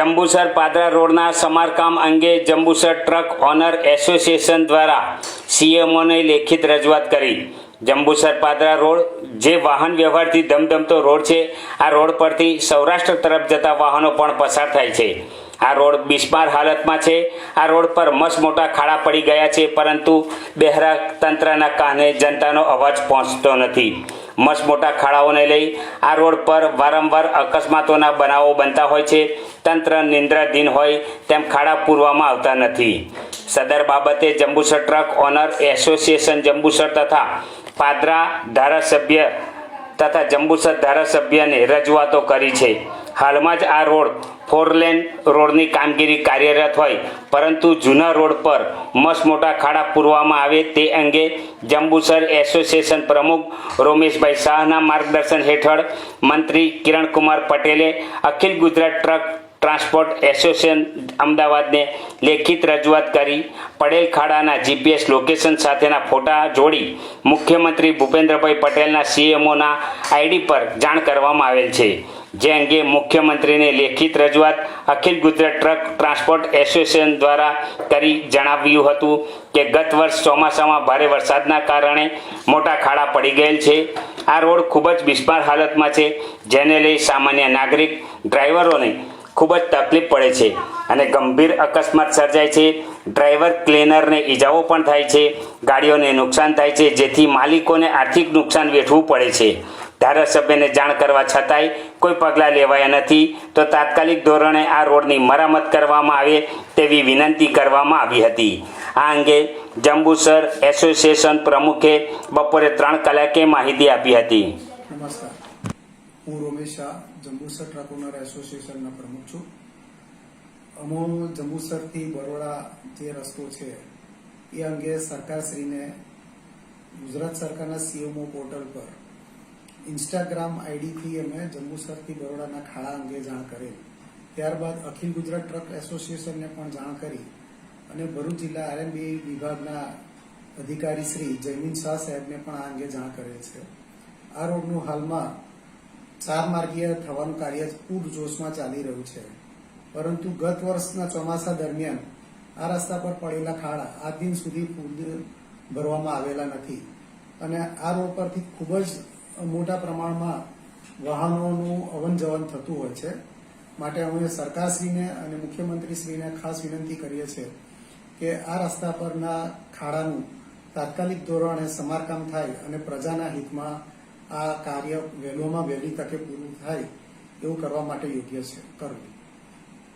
જંબુસર પાદરા રોડના સમારકામ અંગે જંબુસર ટ્રક ઓનર એસોસિએશન દ્વારા સીએમઓને લેખિત રજૂઆત કરી. જંબુસર પાદરા રોડ, જે વાહન વ્યવહારથી ધમધમતો રોડ છે, આ રોડ પરથી સૌરાષ્ટ્ર તરફ જતા વાહનો પણ પસાર થાય છે. આ રોડ બિસ્માર હાલતમાં છે. આ રોડ પર મસ્ત મોટા ખાડા પડી ગયા છે, પરંતુ બહેરા તંત્રના કારણે જનતાનો અવાજ પહોંચતો નથી. મસ્ત મોટા ખાડાઓને લઈ આ રોડ પર વારંવાર અકસ્માતોના બનાવો બનતા હોય છે. તંત્ર નિંદ્રાધીન હોય તેમ ખાડા પૂરવામાં આવતા નથી. સદર બાબતે Jambusar truck owner association Jambusar તથા પાદરા ધારાસભ્ય તથા જંબુસર ધારાસભ્યને રજૂઆતો કરી છે. હાલમાં જ આ રોડ ફોર લેન રોડની કામગીરી કાર્યરત હોય, પરંતુ જૂના રોડ પર મસ્ત મોટા ખાડા પૂરવામાં આવે તે અંગે જંબુસર એસોસિએશન પ્રમુખ રોમેશભાઈ શાહના માર્ગદર્શન હેઠળ મંત્રી કિરણકુમાર પટેલે Akhil Gujarat truck transport association અમદાવાદને લેખિત રજૂઆત કરી. પડેલ ખાડાના જીપીએસ લોકેશન સાથેના ફોટા જોડી મુખ્યમંત્રી ભૂપેન્દ્રભાઈ પટેલના સીએમઓના આઈડી પર જાણ કરવામાં આવેલ છે. જે અંગે મુખ્યમંત્રીને લેખિત રજૂઆત Akhil Gujarat truck transport association દ્વારા કરી જણાવ્યું હતું કે, ગત વર્ષ ચોમાસામાં ભારે વરસાદના કારણે મોટા ખાડા પડી ગયેલ છે. આ રોડ ખૂબ જ બિસ્માર હાલતમાં છે, જેને લઈ સામાન્ય નાગરિક ડ્રાઈવરોને ખૂબ જ તકલીફ પડે છે અને ગંભીર અકસ્માત સર્જાય છે. ડ્રાઈવર, ક્લીનરને ઈજાઓ પણ થાય છે. ગાડીઓને નુકસાન થાય છે, જેથી માલિકોને આર્થિક નુકસાન વેઠવું પડે છે. ધારાસભ્યને જાણ કરવા છતાંય કોઈ પગલાં લેવાયા નથી. તો તાત્કાલિક ધોરણે આ રોડની મરામત કરવામાં આવે તેવી વિનંતી કરવામાં આવી હતી. આ અંગે જંબુસર એસોસિએશન પ્રમુખે બપોરે ત્રણ કલાકે માહિતી આપી હતી. નમસ્કાર. હું રોમેશ શાહ જંબુસર ટ્રક એસોસિએશનના પ્રમુખ છું. અમો જંબુસરથી બરોડા જે રસ્તો છે, એ અંગે સરકારશ્રીને ગુજરાત સરકારના સીએમઓ પોર્ટલ પર ઇન્સ્ટાગ્રામ આઈડીથી અમે જંબુસરથી બરોડાના ખાડા અંગે જાણ કરેલ. ત્યારબાદ અખિલ ગુજરાત ટ્રક એસોસિએશનને પણ જાણ કરી અને ભરૂચ જિલ્લા આરએમબી વિભાગના અધિકારી શ્રી જયમીન શાહ સાહેબને પણ આ અંગે જાણ કરેલ છે. આ રોડનું હાલમાં ચાર માર્ગીય થવાનું કાર્ય પૂરજોશમાં ચાલી રહ્યું છે. પરંતુ ગત વર્ષના ચોમાસા દરમિયાન આ રસ્તા પર પડેલા ખાડા આ દિન સુધી ભરવામાં આવેલા નથી અને આ રોડ પરથી ખૂબ જ મોટા પ્રમાણમાં વાહનોનું અવન જવન થતું હોય છે. માટે અમે સરકારશ્રીને અને મુખ્યમંત્રીશ્રીને ખાસ વિનંતી કરીએ છીએ કે આ રસ્તા પરના ખાડાનું તાત્કાલિક ધોરણે સમારકામ થાય અને પ્રજાના હિતમાં આ કાર્ય વહેલોમાં વહેલી તકે પૂરું થાય એવું કરવા માટે યોગ્ય છે. કરવું.